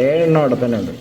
ഏഴെണ്ണം അവിടെ തന്നെ ഉണ്ട്.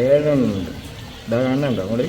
ഏഴെണ്ണം ഉണ്ട്. ഇതാ കാണുന്നുണ്ടോ അങ്ങോട്ട്?